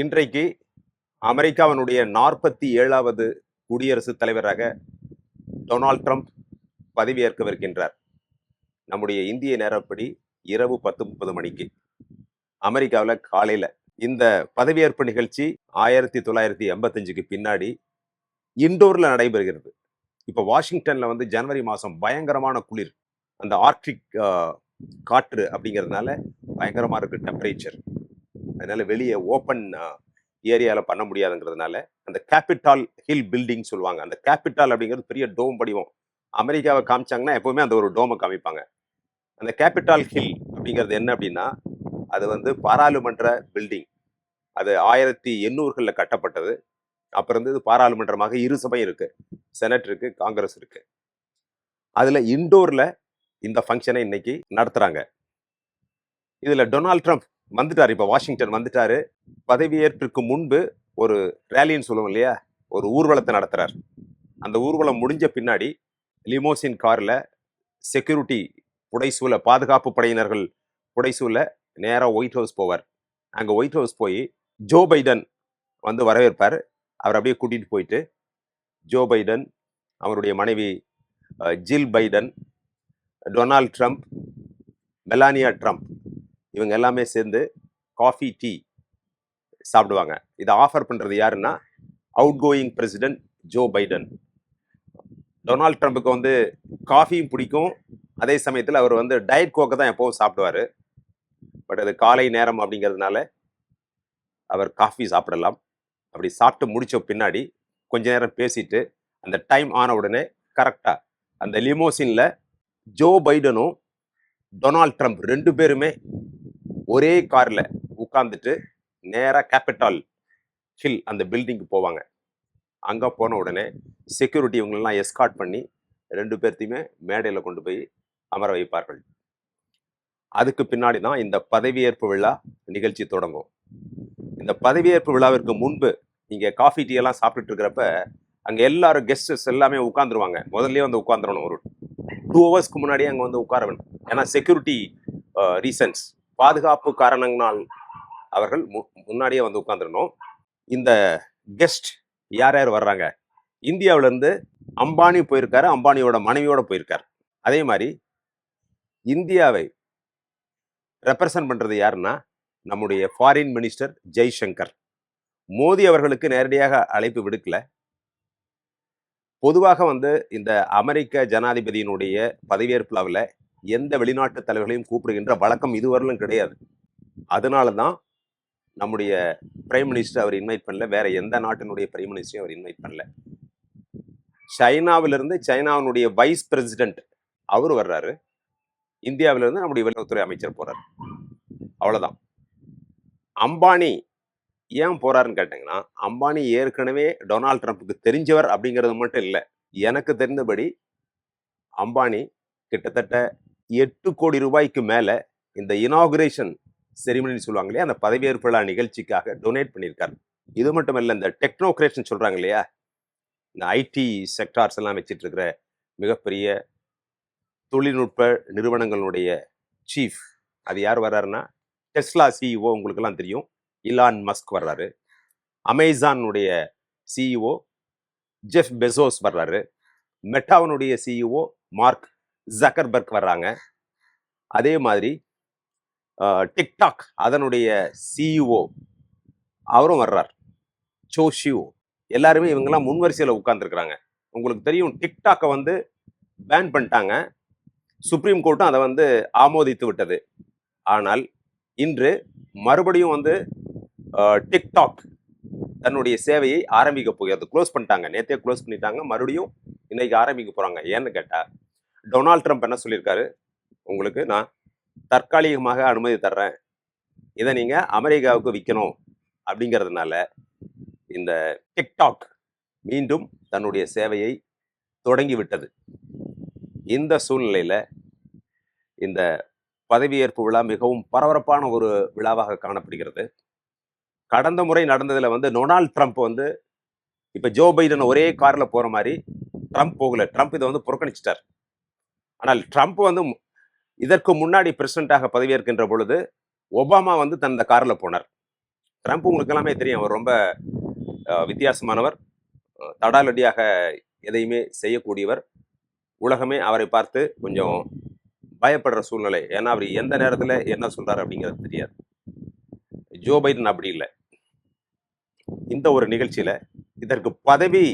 இன்றைக்கு அமெரிக்காவினுடைய நாற்பத்தி ஏழாவது குடியரசுத் தலைவராக டொனால்ட் ட்ரம்ப் பதவியேற்கவிருக்கின்றார். நம்முடைய இந்திய நேரப்படி இரவு பத்து முப்பது மணிக்கு. அமெரிக்காவில் காலையில் இந்த பதவியேற்பு நிகழ்ச்சி ஆயிரத்தி தொள்ளாயிரத்தி எண்பத்தஞ்சுக்கு பின்னாடி இண்டோரில் நடைபெறுகிறது. இப்போ வாஷிங்டனில் வந்து ஜனவரி மாதம் பயங்கரமான குளிர். அந்த ஆர்க்டிக் காற்று அப்படிங்கிறதுனால பயங்கரமாக இருக்குது டெம்பரேச்சர் அதனால வெளியே ஓப்பன் ஏரியாவில் பண்ண முடியாதுங்கிறதுனால அந்த கேபிட்டால் ஹில் பில்டிங் சொல்லுவாங்க. அந்த கேபிட்டால் அப்படிங்கிறது பெரிய டோம் படிவம். அமெரிக்காவை காமிச்சாங்கன்னா எப்பவுமே அந்த ஒரு டோமை காமிப்பாங்க. அந்த கேபிட்டால் ஹில் அப்படிங்கிறது என்ன அப்படின்னா அது வந்து பாராளுமன்ற பில்டிங் அது ஆயிரத்தி எண்ணூறுகளில் கட்டப்பட்டது. அப்புறம் வந்து இது பாராளுமன்றமாக இரு சபை இருக்கு. செனட் இருக்கு காங்கிரஸ் இருக்கு. அதில் இண்டோரில் இந்த ஃபங்க்ஷனை இன்னைக்கு நடத்துகிறாங்க இதில் டொனால்ட் ட்ரம்ப் வந்துட்டார். இப்போ வாஷிங்டன் வந்துட்டாரு. பதவியேற்பிற்கு முன்பு ஒரு ரேலின்னு சொல்லுவோம் இல்லையா? ஒரு ஊர்வலத்தை நடத்துகிறார் அந்த ஊர்வலம் முடிஞ்ச பின்னாடி லிமோசின் காரில் செக்யூரிட்டி புடைசூல பாதுகாப்பு படையினர்கள் புடைசூல நேராக ஒயிட் ஹவுஸ் போவார். அங்கே ஒயிட் ஹவுஸ் போய் ஜோ பைடன் வந்து வரவேற்பார். அவர் அப்படியே கூட்டிகிட்டு போயிட்டு ஜோ பைடன் அவருடைய மனைவி Jill Biden Donald Trump Melania Trump இவங்க எல்லாமே சேர்ந்து காஃபி டீ சாப்பிடுவாங்க. இதை ஆஃபர் பண்ணுறது யாருன்னா outgoing president Joe Biden Donald ட்ரம்ப்புக்கு வந்து காஃபியும் பிடிக்கும். அதே சமயத்தில் அவர் வந்து டயட் கோக்கை தான் எப்போவும் சாப்பிடுவார். பட் அது காலை நேரம் அப்படிங்கிறதுனால அவர் காஃபி சாப்பிடலாம். அப்படி சாப்பிட்டு முடித்த பின்னாடி கொஞ்ச நேரம் பேசிட்டு அந்த டைம் ஆன உடனே கரெக்டாக அந்த லிமோசினில் ஜோ பைடனும் டொனால்ட் ட்ரம்ப் ரெண்டு பேருமே ஒரே காரில் உட்காந்துட்டு நேராக கேபிட்டால் ஹில் அந்த பில்டிங்க்கு போவாங்க. அங்கே போன உடனே செக்யூரிட்டி இவங்களெல்லாம் எஸ்கார்ட் பண்ணி ரெண்டு பேர்த்தையுமே மேடையில் கொண்டு போய் அமர வைப்பார்கள். அதுக்கு பின்னாடி தான் இந்த பதவியேற்பு விழா நிகழ்ச்சி தொடங்கும். இந்த பதவியேற்பு விழாவிற்கு முன்பு இங்கே காஃபி டீ எல்லாம் சாப்பிட்டுட்டு இருக்கிறப்ப அங்கே எல்லாரும் கெஸ்டஸ் எல்லாமே உட்காந்துருவாங்க முதல்ல வந்து உட்காந்துடணும் ஒரு டூ ஹவர்ஸ்க்கு முன்னாடியே அங்கே வந்து உட்கார வேணும் ஏன்னா செக்யூரிட்டி ரீசன்ஸ் பாதுகாப்பு காரணங்களால் அவர்கள் மு- முன்னாடியே வந்து உட்காந்துடணும் இந்த கெஸ்ட் யார் யார் வர்றாங்க? இந்தியாவிலேருந்து அம்பானி போயிருக்காரு. அம்பானியோட மனைவியோட போயிருக்காரு. அதே மாதிரி இந்தியாவை ரெப்ரசன்ட் பண்றது யாருன்னா நம்முடைய ஃபாரின் மினிஸ்டர் ஜெய்சங்கர். மோடி அவர்களுக்கு நேரடியாக அழைப்பு விடுக்கல. பொதுவாக வந்து இந்த அமெரிக்க ஜனாதிபதியினுடைய பதவியேற்பு அளவில் எந்த வெளிநாட்டு தலைவர்களையும் கூப்பிடுகின்ற வழக்கம் இதுவரையிலும் கிடையாது. அதனால தான் நம்முடைய பிரைம் மினிஸ்டர் அவர் இன்வைட் பண்ணல வேற எந்த நாட்டினுடைய பிரைம் மினிஸ்டரையும் அவர் இன்வைட் பண்ணல. சைனாவிலிருந்து சைனாவினுடைய வைஸ் பிரசிடென்ட் அவர் வர்றாரு. இந்தியாவிலிருந்து நம்முடைய வெளியுறவுத்துறை அமைச்சர் போறார். அவ்வளோதான் அம்பானி ஏன் போறாருன்னு கேட்டிங்கன்னா அம்பானி ஏற்கனவே டொனால்ட் ட்ரம்ப்புக்கு தெரிஞ்சவர் அப்படிங்கிறது மட்டும் இல்லை எனக்கு தெரிந்தபடி அம்பானி கிட்டத்தட்ட எட்டு கோடி ரூபாய்க்கு மேலே இந்த இனாகுரேஷன் செரிமனி சொல்லுவாங்க இல்லையா? அந்த பதவியேற்பு விழா நிகழ்ச்சிக்காக டொனேட் பண்ணியிருக்காரு. இது மட்டும் இல்லை இந்த டெக்னோக்ரேஷன் சொல்கிறாங்க இல்லையா? இந்த ஐடி செக்டார்ஸ் எல்லாம் வச்சுட்டு இருக்கிற மிகப்பெரிய தொழில்நுட்ப நிறுவனங்களுடைய சீஃப் அது யார் வர்றாருன்னா? டெஸ்லா சிஇஓ உங்களுக்கெல்லாம் தெரியும். இலான் மஸ்க் வர்றாரு. அமேசானுடைய சிஇஓ ஜெஃப் பெசோஸ் வர்றாரு. மெட்டாவனுடைய சிஇஓ மார்க் ஜக்கர்பர்க் வர்றாங்க. அதே மாதிரி டிக்டாக் அதனுடைய சிஇஓ அவரும் வர்றார். சோஷியோ எல்லாருமே இவங்கெல்லாம் முன்வரிசையில் உட்காந்துருக்குறாங்க உங்களுக்கு தெரியும் டிக்டாக்கை வந்து பேன் பண்ணிட்டாங்க. சுப்ரீம் கோர்ட்டும் அதை வந்து ஆமோதித்து விட்டது. ஆனால் இன்று மறுபடியும் வந்து டிக்டாக் தன்னுடைய சேவையை ஆரம்பிக்க போகிறது க்ளோஸ் பண்ணிட்டாங்க. நேற்றே க்ளோஸ் பண்ணிட்டாங்க. மறுபடியும் இன்றைக்கி ஆரம்பிக்க போகிறாங்க ஏன்னு கேட்டால் டொனால்ட் ட்ரம்ப் என்ன சொல்லியிருக்காரு? உங்களுக்கு நான் தற்காலிகமாக அனுமதி தர்றேன். இதை நீங்கள் அமெரிக்காவுக்கு விற்கணும் அப்படிங்கிறதுனால இந்த டிக்டாக் மீண்டும் தன்னுடைய சேவையை தொடங்கிவிட்டது. இந்த சூழ்நிலையில் இந்த பதவியேற்பு விழா மிகவும் பரபரப்பான ஒரு விழாவாக காணப்படுகிறது. கடந்த முறை நடந்ததில் வந்து டொனால்ட் ட்ரம்ப் வந்து இப்போ ஜோ பைடன் ஒரே காரில் போகிற மாதிரி ட்ரம்ப் போகல. ட்ரம்ப் இதை வந்து புறக்கணிச்சிட்டார். ஆனால் ட்ரம்ப் வந்து இதற்கு முன்னாடி பிரசிடண்டாக பதவியேற்கின்ற பொழுது ஒபாமா வந்து தன் காரில் போனார். ட்ரம்ப் உங்களுக்கு எல்லாமே தெரியும் அவர் ரொம்ப வித்தியாசமானவர். தடாலடியாக எதையுமே செய்யக்கூடியவர். உலகமே அவரை பார்த்து கொஞ்சம் பயப்படுற சூழ்நிலை. ஏன்னா அவர் எந்த நேரத்தில் என்ன சொல்கிறார் அப்படிங்கிறது தெரியாது. ஜோ பைடன் அப்படி இல்லை. இந்த ஒரு நிகழ்ச்சியில் இதற்கு பதவி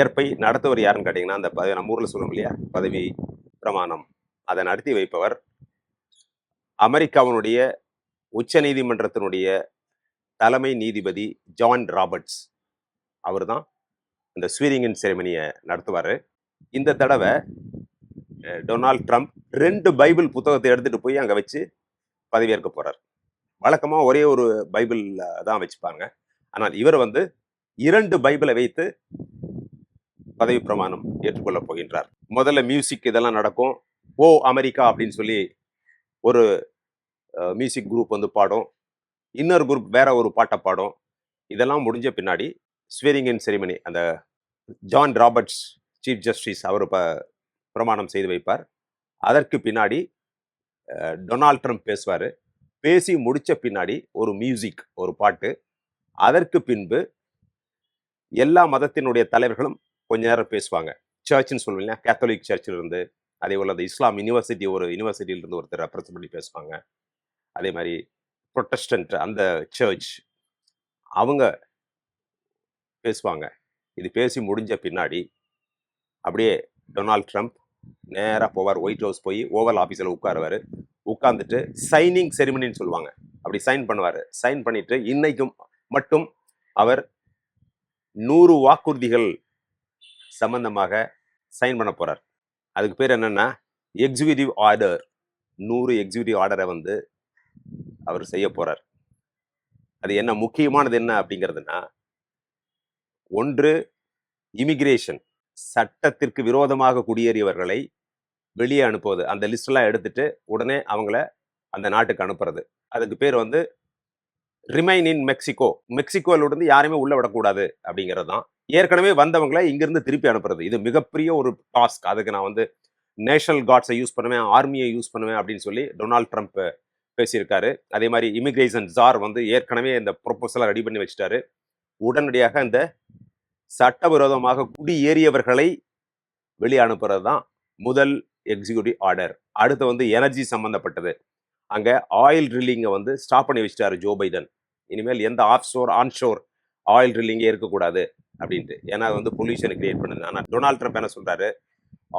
ஏற்பை நடத்துவர் யாருன்னு கேட்டிங்கன்னா அந்த பதவி நம்ம ஊரில் சொல்லுவோம் இல்லையா? பதவி பிரமாணம். அதை நடத்தி வைப்பவர் அமெரிக்காவினுடைய உச்ச நீதிமன்றத்தினுடைய தலைமை நீதிபதி ஜான் ராபர்ட்ஸ். அவர் தான் இந்த ஸ்வீரிங்கின் செரிமனியை நடத்துவார். இந்த தடவை டொனால்ட் ட்ரம்ப் ரெண்டு பைபிள் புத்தகத்தை எடுத்துட்டு போய் அங்கே வச்சு பதவியேற்க போகிறார் வழக்கமாக ஒரே ஒரு பைபிள் தான் வச்சுப்பாங்க. ஆனால் இவர் வந்து இரண்டு பைபிளை வைத்து பதவி பிரமாணம் ஏற்றுக்கொள்ளப் போகின்றார். முதல்ல மியூசிக் இதெல்லாம் நடக்கும். ஓ அமெரிக்கா அப்படின்னு சொல்லி ஒரு மியூசிக் குரூப் வந்து பாடும். இன்னொரு குரூப் வேற ஒரு பாட்டை பாடும். இதெல்லாம் முடிஞ்ச பின்னாடி ஸ்வீரிங் இன் செரிமனி அந்த ஜான் ராபர்ட்ஸ் சீஃப் ஜஸ்டிஸ் அவர் ப பிரமாணம் செய்து வைப்பார். அதற்கு பின்னாடி டொனால்ட் ட்ரம்ப் பேசுவார். பேசி முடிச்ச பின்னாடி ஒரு மியூசிக் ஒரு பாட்டு. அதற்கு பின்பு எல்லா மதத்தினுடைய தலைவர்களும் கொஞ்ச நேரம் பேசுவாங்க. சர்ச்னு சொல்லுவீங்க கேத்தலிக் சர்ச்சில் இருந்து அதே போல் அந்த இஸ்லாம் யூனிவர்சிட்டி ஒரு யூனிவர்சிட்டியிலிருந்து ஒருத்தர் ரெப்ரசன்ட் பண்ணி பேசுவாங்க. அதே மாதிரி ப்ரொட்டஸ்டன்ட் அந்த சர்ச் அவங்க பேசுவாங்க. இது பேசி முடிஞ்ச பின்னாடி அப்படியே டொனால்ட் ட்ரம்ப் நேராக போவார். ஒயிட் ஹவுஸ் போய் ஓவல் ஆஃபீஸில் உட்காருவார். உட்காந்துட்டு சைனிங் செரிமனின்னு சொல்லுவாங்க. அப்படி சைன் பண்ணுவார். சைன் பண்ணிட்டு இன்னைக்கும் மட்டும் அவர் நூறு வாக்குறுதிகள் சம்பந்தமாக சைன் பண்ண போகிறார் அதுக்கு பேர் என்னென்னா எக்ஸிக்யூட்டிவ் ஆர்டர் நூறு எக்ஸிக்யூட்டிவ் ஆர்டரை வந்து அவர் செய்ய போகிறார் அது என்ன முக்கியமானது என்ன அப்படிங்கிறதுனா ஒன்று இமிகிரேஷன் சட்டத்திற்கு விரோதமாக குடியேறியவர்களை வெளியே அனுப்புவது. அந்த லிஸ்ட்லாம் எடுத்துட்டு உடனே அவங்கள அந்த நாட்டுக்கு அனுப்புறது. அதுக்கு பேர் வந்து ரிமைன் இன் மெக்சிகோ மெக்சிகோவிலிருந்து யாருமே உள்ளே விடக்கூடாது அப்படிங்கிறது தான் ஏற்கனவே வந்தவங்களை இங்கிருந்து திருப்பி அனுப்புறது. இது மிகப்பெரிய ஒரு டாஸ்க். அதுக்கு நான் வந்து நேஷனல் காட்ஸை யூஸ் பண்ணுவேன் ஆர்மியை யூஸ் பண்ணுவேன் அப்படின்னு சொல்லி டொனால்ட் ட்ரம்ப் பேசியிருக்காரு. அதே மாதிரி இமிக்ரேஷன் ஜார் வந்து ஏற்கனவே இந்த ப்ரொபோசலை ரெடி பண்ணி வச்சுட்டாரு. உடனடியாக இந்த சட்டவிரோதமாக குடியேறியவர்களை வெளியே அனுப்புறது தான் முதல் எக்ஸிக்யூட்டிவ் ஆர்டர் அடுத்து வந்து எனர்ஜி சம்மந்தப்பட்டது அங்கே ஆயில் ட்ரில்லிங்கை வந்து ஸ்டாப் பண்ணி வச்சிட்டாரு ஜோ பைடன். இனிமேல் எந்த offshore onshore oil ட்ரில்லிங்கே இருக்கக்கூடாது. அப்படின்ட்டு. ஏன்னா அது வந்து பொல்யூஷனை கிரியேட் பண்ணுது. ஆனால் டொனால்ட் ட்ரம்ப் என்ன சொல்கிறாரு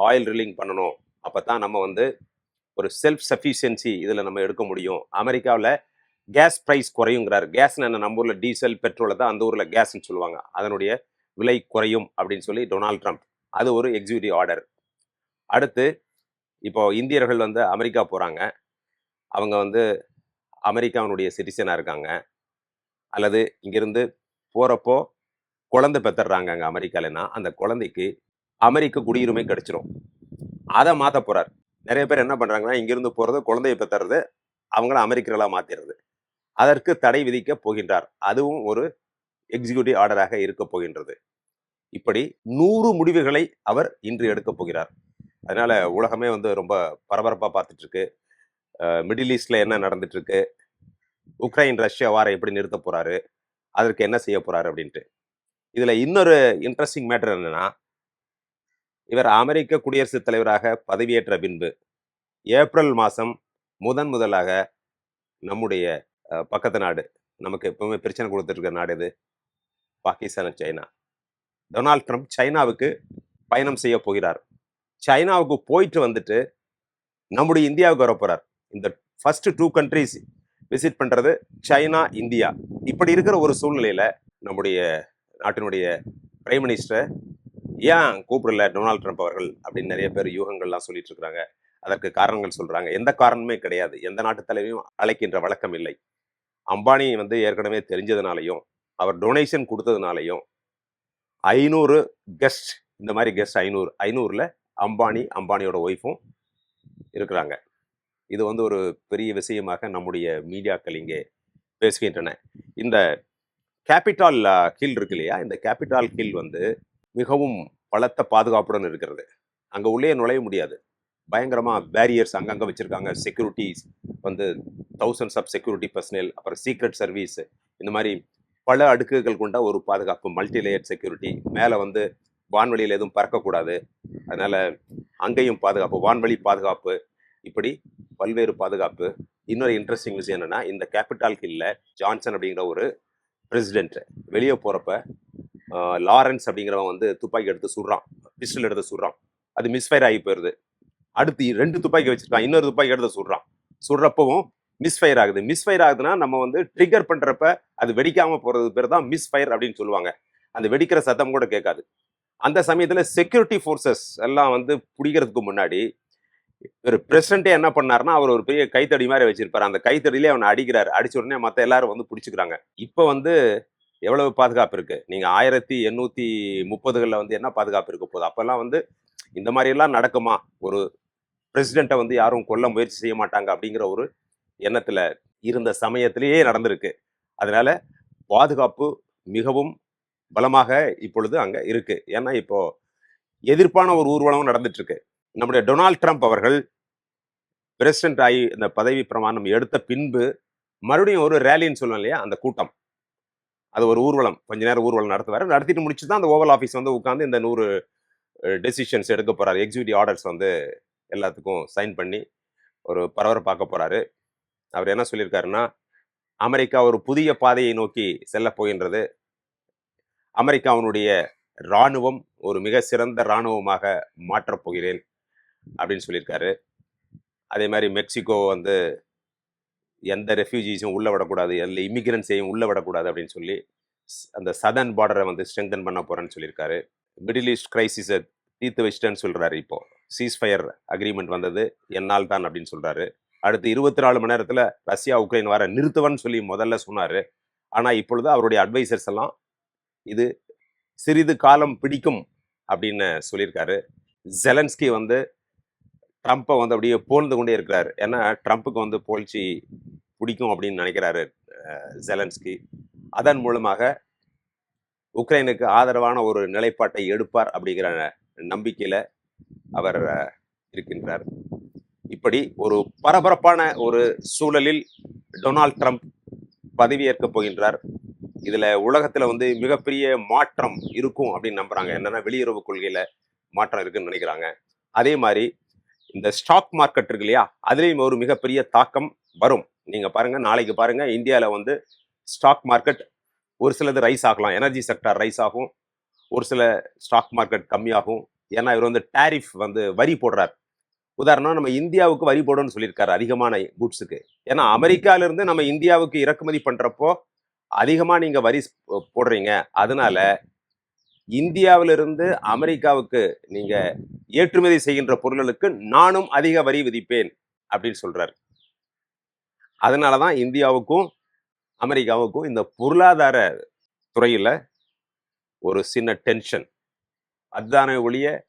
ஆயில் ட்ரில்லிங் பண்ணணும். அப்போ தான் நம்ம வந்து ஒரு செல்ஃப் சஃபிஷியன்சி இதில் நம்ம எடுக்க முடியும். அமெரிக்காவில் கேஸ் ப்ரைஸ் குறையுங்கிறார். கேஸ்னு என்ன நம்ம ஊரில் டீசல் பெட்ரோலை தான் அந்த ஊரில் கேஸ்ன்னு சொல்லுவாங்க. அதனுடைய விலை குறையும் அப்படின்னு சொல்லி டொனால்ட் ட்ரம்ப். அது ஒரு எக்ஸிக்யூட்டிவ் ஆர்டர் அடுத்து இப்போ இந்தியர்கள் வந்து அமெரிக்கா போகிறாங்க அவங்க வந்து அமெரிக்காவினுடைய சிட்டிசனாக இருக்காங்க. அல்லது இங்கேருந்து போகிறப்போ குழந்தை பெற்றுறாங்க அங்கே அமெரிக்காலன்னா அந்த குழந்தைக்கு அமெரிக்க குடியுரிமை கிடைச்சிரும். அதை மாற்ற போகிறார் நிறைய பேர் என்ன பண்ணுறாங்கன்னா இங்கிருந்து போகிறது குழந்தையை பெற்றுறது அவங்கள அமெரிக்கர்களாக மாற்றிடுறது அதற்கு தடை விதிக்க போகின்றார். அதுவும் ஒரு எக்ஸிக்யூட்டிவ் ஆர்டராக இருக்க போகின்றது. இப்படி நூறு முடிவுகளை அவர் இன்று எடுக்கப் போகிறார். அதனால உலகமே வந்து ரொம்ப பரபரப்பாக பார்த்துட்டு இருக்கு மிடில் ஈஸ்ட்ல என்ன நடந்துட்டு இருக்கு உக்ரைன் ரஷ்யா வாரை எப்படி நிறுத்த போறாரு அதற்கு என்ன செய்ய போறாரு அப்படின்ட்டு. இதில் இன்னொரு இன்ட்ரெஸ்டிங் மேட்டர் என்னன்னா இவர் அமெரிக்க குடியரசுத் தலைவராக பதவியேற்ற பின்பு ஏப்ரல் மாதம் முதன் முதலாக நம்முடைய பக்கத்து நாடு நமக்கு எப்பவுமே பிரச்சனை கொடுத்துட்டு நாடு எது? பாகிஸ்தான் சைனா. டொனால்ட் ட்ரம்ப் சைனாவுக்கு பயணம் செய்ய போகிறார். சைனாவுக்கு போயிட்டு வந்துட்டு நம்முடைய இந்தியாவுக்கு வர இந்த ஃபஸ்ட்டு டூ கண்ட்ரிஸ் விசிட் பண்ணுறது சைனா இந்தியா. இப்படி இருக்கிற ஒரு சூழ்நிலையில் நம்முடைய நாட்டினுடைய பிரைம் மினிஸ்டரை ஏன் கூப்பிடல டொனால்ட் ட்ரம்ப் அவர்கள்? அப்படின்னு நிறைய பேர் யூகங்கள்லாம் சொல்லிட்டு இருக்கிறாங்க. அதற்கு காரணங்கள் சொல்கிறாங்க எந்த காரணமே கிடையாது. எந்த நாட்டு தலைவரையும் அழைக்கின்ற வழக்கம் இல்லை. அம்பானி வந்து ஏற்கனவே தெரிஞ்சதுனாலையும் அவர் டொனேஷன் கொடுத்ததுனாலையும் ஐநூறு கெஸ்ட் இந்த மாதிரி கெஸ்ட் ஐநூறு ஐநூறுல அம்பானி அம்பானியோட ஒய்ஃபும் இருக்கிறாங்க. இது வந்து ஒரு பெரிய விஷயமாக நம்முடைய மீடியாக்கள் இங்கே பேசுகின்றன. இந்த கேபிட்டால் ஹில் இருக்கு இல்லையா? இந்த கேபிட்டால் ஹில் வந்து மிகவும் பலத்த பாதுகாப்புடன் இருக்கிறது. அங்கே உள்ளே நுழைய முடியாது. பயங்கரமாக பேரியர்ஸ் அங்கங்கே வச்சுருக்காங்க. செக்யூரிட்டிஸ் வந்து தௌசண்ட்ஸ் ஆஃப் செக்யூரிட்டி பர்சனல் அப்புறம் சீக்ரெட் சர்வீஸ் இந்த மாதிரி பல அடுக்குகள் கொண்ட ஒரு பாதுகாப்பு மல்டி லேயர் செக்யூரிட்டி மேலே வந்து வான்வெளியில் எதுவும் பறக்கக்கூடாது. அதனால அங்கேயும் பாதுகாப்பு வான்வெளி பாதுகாப்பு இப்படி பல்வேறு பாதுகாப்பு. இன்னொரு இன்ட்ரெஸ்டிங் விஷயம் என்னன்னா இந்த கேபிட்டல் ஹில்ல ஜான்சன் அப்படிங்கிற ஒரு பிரசிடென்ட்டு வெளியே போகிறப்ப லாரன்ஸ் அப்படிங்கிறவன் வந்து துப்பாக்கி எடுத்து சுடுறான். பிஸ்டல் எடுத்து சுடுறான். அது மிஸ்ஃபயர் ஆகி போயிடுது அடுத்து ரெண்டு துப்பாக்கி வச்சுருக்கான். இன்னொரு துப்பாக்கி எடுத்து சுடுறான். சுடுறப்பவும் மிஸ்ஃபயர் ஆகுது. மிஸ்ஃபயர் ஆகுதுன்னா நம்ம வந்து ட்ரிகர் பண்ணுறப்ப அது வெடிக்காமல் போகிறது பேர் தான் மிஸ்ஃபயர் அப்படின்னு சொல்லுவாங்க. அந்த வெடிக்கிற சத்தம் கூட கேட்காது. அந்த சமயத்தில் செக்யூரிட்டி ஃபோர்ஸஸ் எல்லாம் வந்து பிடிக்கிறதுக்கு முன்னாடி ஒரு பிரசிடண்டே என்ன பண்ணாருன்னா அவர் ஒரு பெரிய கைத்தடி மாதிரி வச்சிருப்பார். அந்த கைத்தடியிலே அவனை அடிக்கிறார். அடிச்ச உடனே மற்ற எல்லாரும் வந்து பிடிச்சிக்கிறாங்க. இப்போ வந்து எவ்வளவு பாதுகாப்பு இருக்கு? நீங்க ஆயிரத்தி எண்ணூத்தி முப்பதுகளில் வந்து என்ன பாதுகாப்பு இருக்க போகுது? அப்பெல்லாம் வந்து இந்த மாதிரி எல்லாம் நடக்குமா? ஒரு பிரசிடெண்ட்டை வந்து யாரும் கொல்ல முயற்சி செய்ய மாட்டாங்க அப்படிங்கிற ஒரு எண்ணத்துல இருந்த சமயத்திலேயே நடந்திருக்கு. அதனால பாதுகாப்பு மிகவும் பலமாக இப்பொழுது அங்க இருக்கு. ஏன்னா இப்போ எதிர்ப்பான ஒரு ஊர்வலம் நடந்துட்டு இருக்கு. நம்முடைய டொனால்ட் ட்ரம்ப் அவர்கள் பிரசிடென்ட் ஆகி இந்த பதவி பிரமாணம் எடுத்த பின்பு மறுபடியும் ஒரு ரேலின்னு சொல்லுவோம் இல்லையா? அந்த கூட்டம். அது ஒரு ஊர்வலம். கொஞ்ச நேரம் ஊர்வலம் நடத்துவார். நடத்திட்டு முடிச்சு தான் அந்த ஓவல் ஆஃபீஸ் வந்து உட்காந்து இந்த நூறு டெசிஷன்ஸ் எடுக்க போகிறார் எக்ஸிக்யூட்டிவ் ஆர்டர்ஸ் வந்து எல்லாத்துக்கும் சைன் பண்ணி ஒரு பரபரப்பாக்க போகிறாரு அவர் என்ன சொல்லியிருக்காருன்னா அமெரிக்கா ஒரு புதிய பாதையை நோக்கி செல்ல போகின்றது. அமெரிக்காவினுடைய இராணுவம் ஒரு மிக சிறந்த இராணுவமாக மாற்றப் போகிறேன். அப்படின்னு சொல்லியிருக்காரு. அதே மாதிரி மெக்சிகோ வந்து எந்த ரெஃப்யூஜிஸும் உள்ள விடக்கூடாது எந்த இமிகிரன்ஸையும் உள்ள விடக்கூடாது அப்படின்னு சொல்லி அந்த சதர்ன் பார்டரை வந்து ஸ்ட்ரெங்தன் பண்ண போகிறேன்னு சொல்லியிருக்காரு. மிடில் ஈஸ்ட் கிரைசிஸை தீர்த்து வச்சிட்டேன்னு இப்போது சீஸ் சீஸ்ஃபயர் அக்ரிமெண்ட் வந்தது என்னால் தான் அப்படின்னு சொல்கிறாரு அடுத்து இருபத்தி நாலு மணி நேரத்தில் ரஷ்யா உக்ரைன் வர நிறுத்துவன்னு சொல்லி முதல்ல சொன்னார். ஆனால் இப்பொழுது அவருடைய அட்வைசர்ஸ் எல்லாம் இது சிறிது காலம் பிடிக்கும் அப்படின்னு சொல்லியிருக்காரு. ஜெலன்ஸ்கி வந்து ட்ரம்ப்பை வந்து அப்படியே போழ்ந்து கொண்டே இருக்கிறார். ஏன்னா ட்ரம்ப்புக்கு வந்து புகழ்ச்சி பிடிக்கும் அப்படின்னு நினைக்கிறாரு ஜெலன்ஸ்கி. அதன் மூலமாக உக்ரைனுக்கு ஆதரவான ஒரு நிலைப்பாட்டை எடுப்பார் அப்படிங்கிற நம்பிக்கையில் அவர் இருக்கின்றார். இப்படி ஒரு பரபரப்பான ஒரு சூழலில் டொனால்ட் ட்ரம்ப் பதவியேற்க போகின்றார். இதில் உலகத்தில் வந்து மிகப்பெரிய மாற்றம் இருக்கும் அப்படின்னு நம்புறாங்க. என்னென்னா வெளியுறவு கொள்கையில் மாற்றம் இருக்குன்னு நினைக்கிறாங்க. அதே மாதிரி இந்த ஸ்டாக் மார்க்கெட் இருக்கு இல்லையா அதுலேயும் ஒரு மிகப்பெரிய தாக்கம் வரும். நீங்கள் பாருங்கள் நாளைக்கு பாருங்கள் இந்தியாவில் வந்து ஸ்டாக் மார்க்கெட் ஒரு சிலது ரைஸ் ஆகலாம். எனர்ஜி செக்டார் ரைஸ் ஆகும். ஒரு சில ஸ்டாக் மார்க்கெட் கம்மியாகும். ஏன்னா இவர் வந்து டேரிஃப் வந்து வரி போடுறார். உதாரணம் நம்ம இந்தியாவுக்கு வரி போடணும்னு சொல்லியிருக்காரு அதிகமான குட்ஸுக்கு ஏன்னா அமெரிக்காவிலேருந்து நம்ம இந்தியாவுக்கு இறக்குமதி பண்ணுறப்போ அதிகமாக நீங்கள் வரி போடுறீங்க. அதனால இந்தியாவிலிருந்து அமெரிக்காவுக்கு நீங்க ஏற்றுமதி செய்கின்ற பொருள்களுக்கு நானும் அதிக வரி விதிப்பேன் அப்படின்னு சொல்றாரு. அதனாலதான் இந்தியாவுக்கும் அமெரிக்காவுக்கும் இந்த பொருளாதார துறையில ஒரு சின்ன டென்ஷன் அதுதானே ஒழிய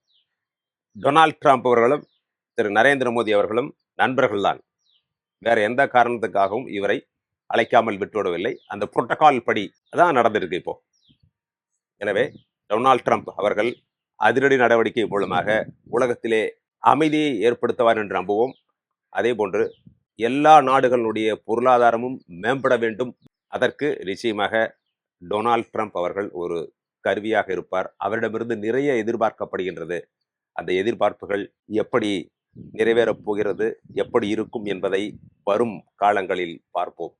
டொனால்ட் ட்ரம்ப் அவர்களும் திரு நரேந்திர மோடி அவர்களும் நண்பர்கள்தான். வேற எந்த காரணத்துக்காகவும் இவரை அழைக்காமல் விட்டுவிடவில்லை. அந்த புரோட்டோகால் படி அதான் நடந்திருக்கு இப்போ. எனவே டொனால்ட் ட்ரம்ப் அவர்கள் அதிரடி நடவடிக்கை மூலமாக உலகத்திலே அமைதியை ஏற்படுத்துவார் என்று நம்புவோம். அதே போன்று எல்லா நாடுகளுடைய பொருளாதாரமும் மேம்பட வேண்டும். அதற்கு நிச்சயமாக டொனால்ட் ட்ரம்ப் அவர்கள் ஒரு கருவியாக இருப்பார். அவரிடமிருந்து நிறைய எதிர்பார்க்கப்படுகின்றது. அந்த எதிர்பார்ப்புகள் எப்படி நிறைவேறப் போகிறது எப்படி இருக்கும் என்பதை வரும் காலங்களில் பார்ப்போம்.